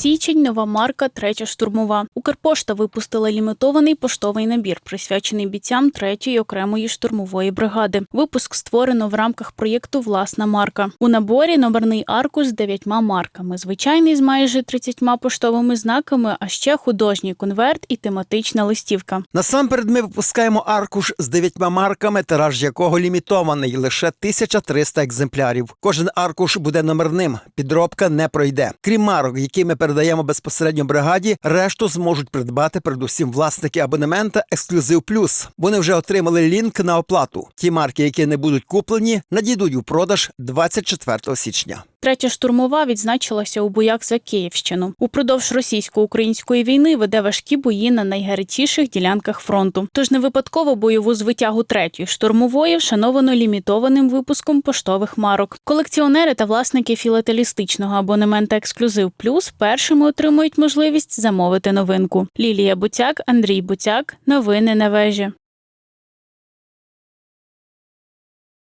Січень нова марка Третя штурмова. Укрпошта випустила лімітований поштовий набір, присвячений бійцям третьої окремої штурмової бригади. Випуск створено в рамках проєкту Власна марка. У наборі номерний аркуш з дев'ятьма марками, звичайний з майже 30 поштовими знаками, а ще художній конверт і тематична листівка. Насамперед ми випускаємо аркуш з дев'ятьма марками, тираж якого лімітований лише 1300 екземплярів. Кожен аркуш буде номерним. Підробка не пройде. Крім марок, які ми передаємо безпосередньо бригаді, решту зможуть придбати передусім власники абонемента Ексклюзив Плюс. Вони вже отримали лінк на оплату. Ті марки, які не будуть куплені, надійдуть у продаж 24 січня. Третя штурмова відзначилася у боях за Київщину. Упродовж російсько-української війни веде важкі бої на найгарячіших ділянках фронту. Тож не випадково бойову звитягу третьої штурмової вшановано лімітованим випуском поштових марок. Колекціонери та власники філателістичного абонемента Ексклюзив Плюс першими отримують можливість замовити новинку. Лілія Буцяк, Андрій Буцяк. Новини на вежі.